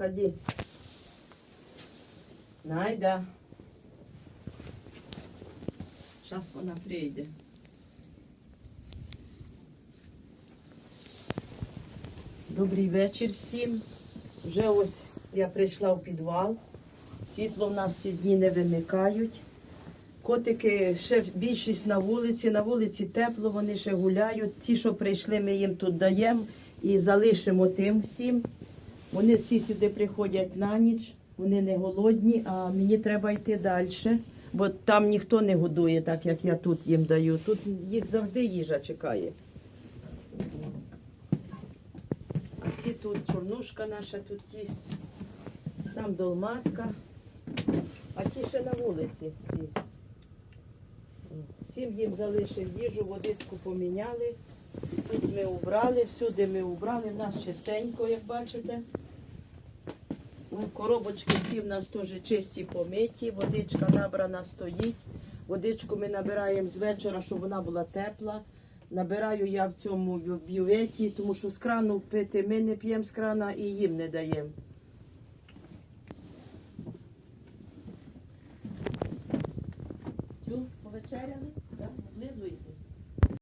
Заходи. Найда. Зараз вона прийде. Добрий вечір всім. Вже ось я прийшла в підвал. Світло в нас ці дні не вимикають. Котики ще більшість на вулиці. На вулиці тепло, вони ще гуляють. Ті, що прийшли, ми їм тут даємо і залишимо тим всім. Вони всі сюди приходять на ніч, вони не голодні, а мені треба йти далі, бо там ніхто не годує, так як я тут їм даю. Тут їх завжди їжа чекає. А ці тут чорнушка наша тут є, там долматка, а ті ще на вулиці. Всі. Всім їм залишив їжу, водичку поміняли. Тут ми убрали, всюди ми убрали, в нас чистенько, як бачите. Коробочки всі в нас теж чисті помиті, водичка набрана стоїть. Водичку ми набираємо з вечора, щоб вона була тепла. Набираю я в цьому бю- бюветі, тому що з крану пити ми не п'ємо з крана і їм не даємо. Повечеряли? Так? Облизуєтесь?